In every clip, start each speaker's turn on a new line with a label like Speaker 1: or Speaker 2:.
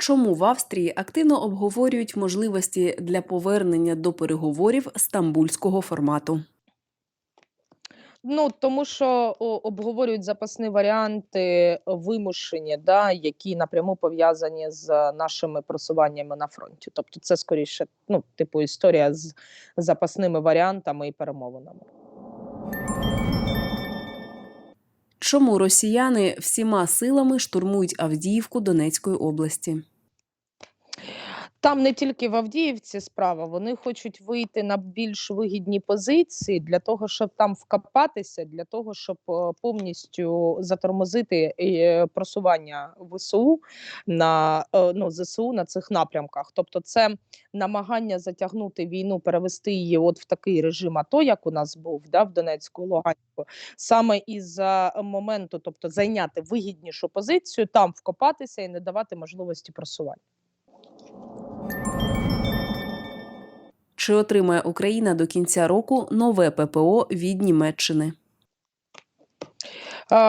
Speaker 1: Чому в Австрії активно обговорюють можливості для повернення до переговорів стамбульського формату?
Speaker 2: Ну, тому що о, обговорюють запасні варіанти вимушені, да, які напряму пов'язані з нашими просуваннями на фронті. Тобто, це скоріше, ну, типу, історія з запасними варіантами і перемовинами.
Speaker 1: Чому росіяни всіма силами штурмують Авдіївку Донецької області?
Speaker 2: Там не тільки в Авдіївці справа, вони хочуть вийти на більш вигідні позиції для того, щоб там вкопатися, для того, щоб е, повністю затормозити е, просування ВСУ на е, ну, ЗСУ на цих напрямках. Тобто, це намагання затягнути війну, перевести її от в такий режим, АТО, як у нас був да, в Донецьку, Луганську, саме із-за моменту, тобто зайняти вигіднішу позицію, там вкопатися і не давати можливості просування.
Speaker 1: Чи отримає Україна до кінця року нове ППО від Німеччини?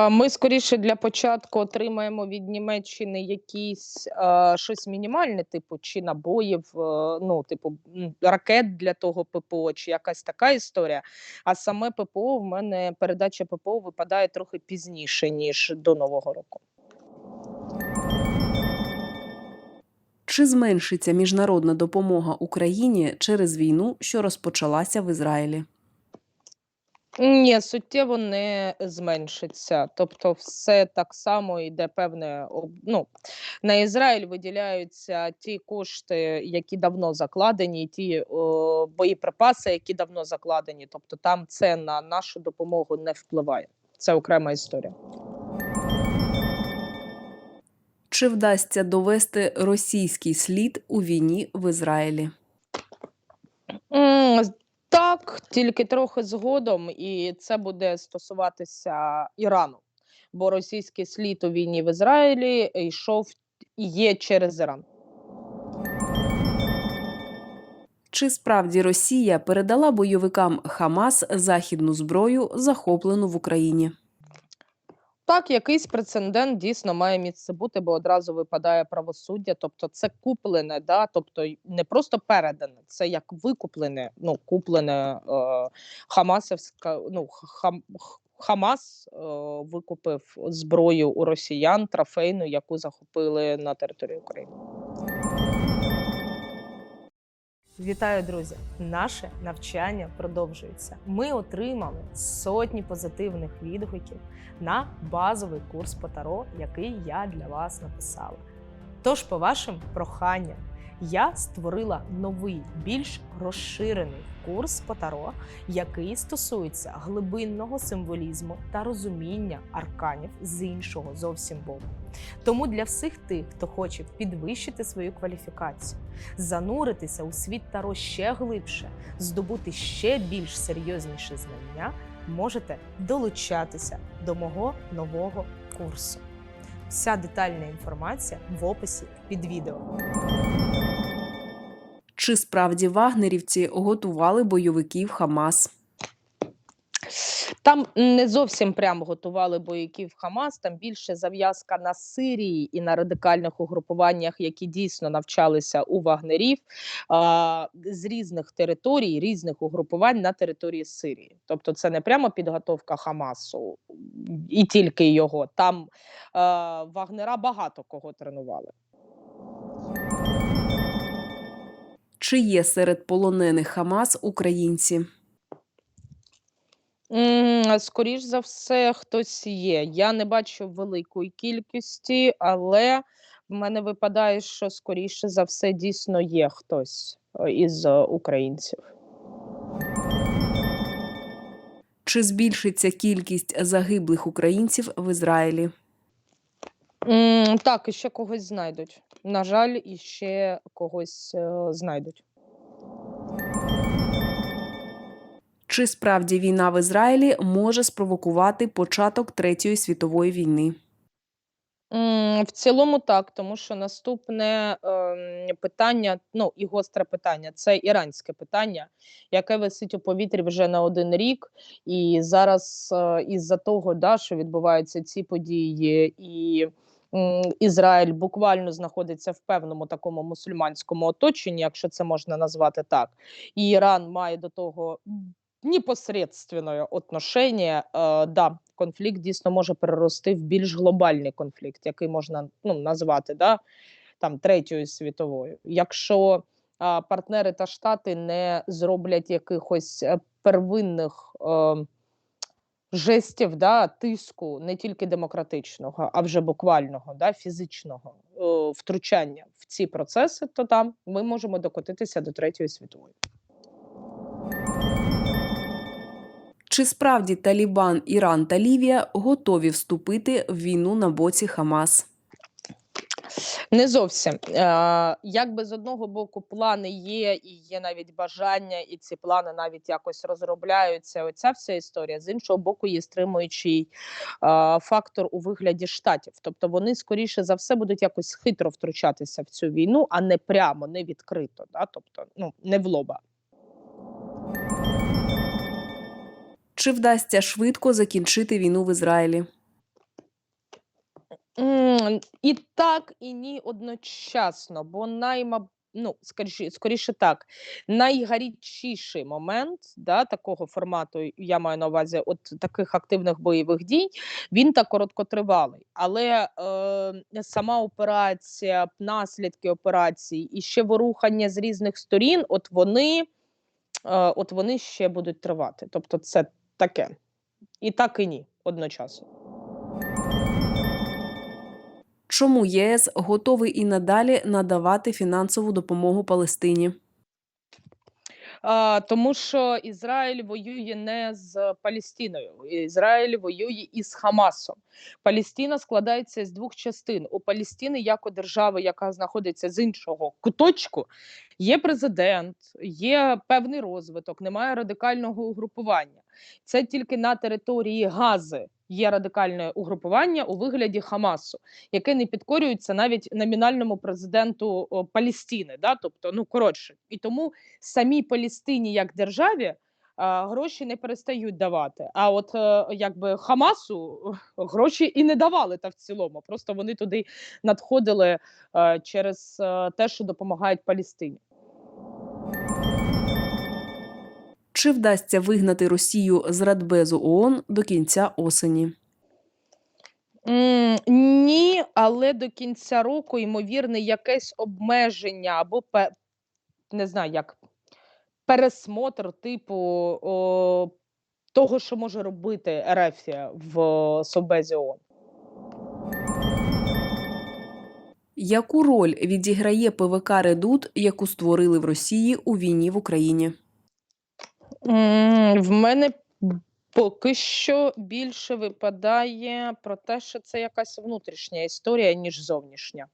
Speaker 2: Ми скоріше для початку отримаємо від Німеччини якісь е, щось мінімальне, типу чи набоїв, е, ну типу ракет для того ППО, чи якась така історія. А саме ППО в мене передача ППО випадає трохи пізніше ніж до нового року.
Speaker 1: Чи зменшиться міжнародна допомога Україні через війну, що розпочалася в Ізраїлі?
Speaker 2: Ні, суттєво не зменшиться. Тобто, все так само йде певне. Ну, на Ізраїль виділяються ті кошти, які давно закладені, ті о, боєприпаси, які давно закладені. Тобто, там це на нашу допомогу не впливає. Це окрема історія.
Speaker 1: Чи вдасться довести російський слід у війні в Ізраїлі?
Speaker 2: Так, тільки трохи згодом, і це буде стосуватися Ірану, бо російський слід у війні в Ізраїлі йшов і є через Іран.
Speaker 1: Чи справді Росія передала бойовикам Хамас західну зброю, захоплену в Україні?
Speaker 2: Так, якийсь прецедент дійсно має місце бути, бо одразу випадає правосуддя. Тобто, це куплене, да, тобто не просто передане, це як викуплене, ну куплене е, Хамасовська. Ну хам, Хамас е, викупив зброю у росіян трофейну, яку захопили на території України. Вітаю, друзі! Наше навчання продовжується. Ми отримали сотні позитивних відгуків на базовий курс по таро, який я для вас написала. Тож, по вашим проханням, я створила новий, більш розширений курс по таро, який стосується глибинного символізму та розуміння арканів з іншого зовсім боку. Тому для всіх тих, хто хоче підвищити свою кваліфікацію, зануритися у світ таро ще глибше, здобути ще більш серйозніші знання, можете долучатися до мого нового курсу. Вся детальна інформація в описі під відео.
Speaker 1: Чи справді вагнерівці готували бойовиків Хамас?
Speaker 2: Там не зовсім прямо готували бойовиків Хамас, там більше зав'язка на Сирії і на радикальних угрупуваннях, які дійсно навчалися у вагнерів а, з різних територій, різних угрупувань на території Сирії. Тобто, це не прямо підготовка Хамасу і тільки його. Там а, вагнера багато кого тренували.
Speaker 1: Чи є серед полонених Хамас українці?
Speaker 2: Скоріш за все, хтось є. Я не бачу великої кількості, але в мене випадає, що скоріше за все дійсно є хтось е, із е, українців.
Speaker 1: Чи збільшиться кількість загиблих українців в Ізраїлі?
Speaker 2: М, Так, і ще когось знайдуть. На жаль, і ще когось е, знайдуть.
Speaker 1: Чи справді війна в Ізраїлі може спровокувати початок Третьої світової війни?
Speaker 2: М, В цілому так, тому що наступне ем, питання, ну і гостре питання, це іранське питання, яке висить у повітрі вже на один рік. І зараз е, із-за того, да, що відбуваються ці події, і Ізраїль буквально знаходиться в певному такому мусульманському оточенні, якщо це можна назвати так, і Іран має до того непосредственне отношення, е, да, конфлікт дійсно може перерости в більш глобальний конфлікт, який можна ну, назвати да, там, третьою світовою. Якщо а, партнери та штати не зроблять якихось е, первинних е, жестів да, тиску не тільки демократичного, а вже буквального, да, фізичного е, втручання в ці процеси, то там ми можемо докотитися до третьої світової.
Speaker 1: Чи справді Талібан, Іран та Лівія готові вступити в війну на боці Хамас?
Speaker 2: Не зовсім. Е, якби з одного боку плани є, і є навіть бажання, і ці плани навіть якось розробляються. Оця вся історія. З іншого боку, є стримуючий е, фактор у вигляді штатів. Тобто вони скоріше за все будуть якось хитро втручатися в цю війну, а не прямо, не відкрито. Да? Тобто, ну не в лоба.
Speaker 1: Чи вдасться швидко закінчити війну в Ізраїлі?
Speaker 2: І так, і ні одночасно, бо найма, ну, скоріше, скоріше так, найгарячіший момент да, такого формату, я маю на увазі от таких активних бойових дій, він так короткотривалий. Але е, сама операція, наслідки операції і ще ворухання з різних сторін, от вони, е, от вони ще будуть тривати. Тобто, це таке. І так, і ні одночасно.
Speaker 1: Чому ЄС готовий і надалі надавати фінансову допомогу Палестині?
Speaker 2: Тому що Ізраїль воює не з Палестиною, Ізраїль воює із Хамасом. Палестина складається з двох частин. У Палестини, як у держави, яка знаходиться з іншого куточку, є президент, є певний розвиток, немає радикального угрупування. Це тільки на території Гази є радикальне угрупування у вигляді Хамасу, яке не підкорюється навіть номінальному президенту о, Палестини. Да? Тобто, ну коротше, і тому самій Палестині як державі гроші не перестають давати. А от е, якби Хамасу е, гроші і не давали та в цілому. Просто вони туди надходили е, через те, що допомагають Палестині.
Speaker 1: Чи вдасться вигнати Росію з Радбезу ООН до кінця осені?
Speaker 2: М, Ні, але до кінця року, ймовірне, якесь обмеження або не знаю, як пересмотр типу о, того, що може робити Ерефія в Совбезі ООН.
Speaker 1: Яку роль відіграє ПВК Редут, яку створили в Росії у війні в Україні?
Speaker 2: В мене поки що більше випадає про те, що це якась внутрішня історія, ніж зовнішня.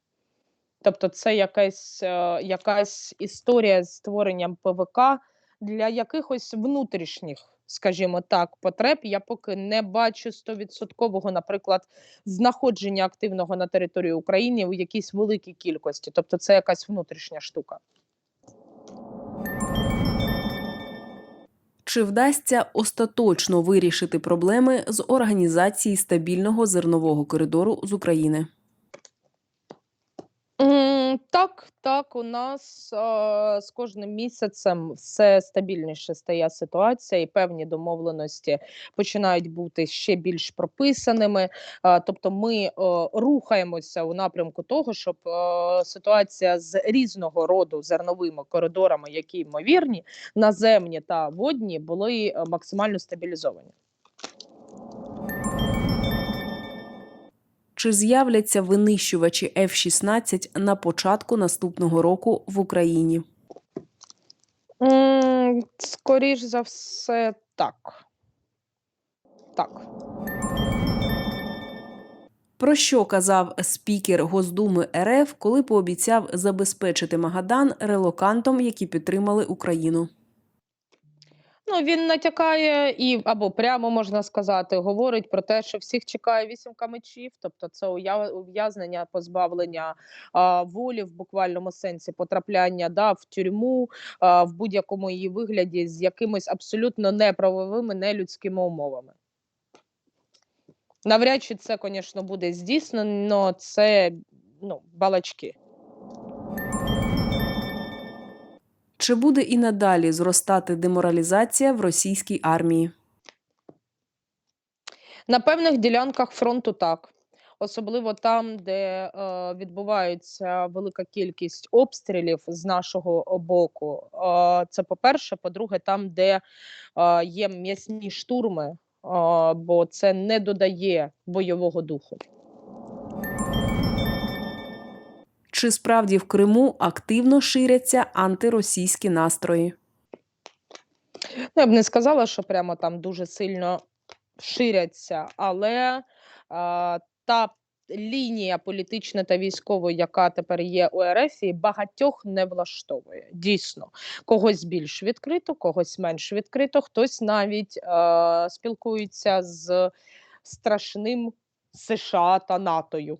Speaker 2: Тобто, це якась, е, якась історія з створенням ПВК для якихось внутрішніх, скажімо так, потреб. Я поки не бачу стовідсоткового, наприклад, знаходження активного на території України у якійсь великій кількості. Тобто, це якась внутрішня штука.
Speaker 1: Чи вдасться остаточно вирішити проблеми з організації стабільного зернового коридору з України?
Speaker 2: Так, так, у нас а, з кожним місяцем все стабільніше стає ситуація, і певні домовленості починають бути ще більш прописаними. А, Тобто, ми е, рухаємося у напрямку того, щоб е, ситуація з різного роду зерновими коридорами, які ймовірні, наземні та водні, були е, максимально стабілізовані.
Speaker 1: Чи з'являться винищувачі F-16 на початку наступного року в Україні?
Speaker 2: М, Скоріш за все, так. Так.
Speaker 1: Про що казав спікер Госдуми РФ, коли пообіцяв забезпечити Магадан релокантом, які підтримали Україну?
Speaker 2: Ну, він натякає і або прямо можна сказати, говорить про те, що всіх чекає вісімка мечів, тобто це ув'язнення, позбавлення а, волі в буквальному сенсі, потрапляння да, в тюрму а, в будь-якому її вигляді з якимись абсолютно неправовими, нелюдськими умовами. Навряд чи це, звісно, буде здійснено. Це ну, балачки.
Speaker 1: Чи буде і надалі зростати деморалізація в російській армії?
Speaker 2: На певних ділянках фронту так. Особливо там, де е, відбувається велика кількість обстрілів з нашого боку. Е, це по-перше. По-друге, там, де е, є м'ясні штурми, е, бо це не додає бойового духу.
Speaker 1: Чи справді в Криму активно ширяться антиросійські настрої?
Speaker 2: Ну, я б не сказала, що прямо там дуже сильно ширяться, але е, та лінія політична та військова, яка тепер є у РФ, багатьох не влаштовує. Дійсно, когось більш відкрито, когось менш відкрито, хтось навіть е, спілкується з страшним США та НАТОю.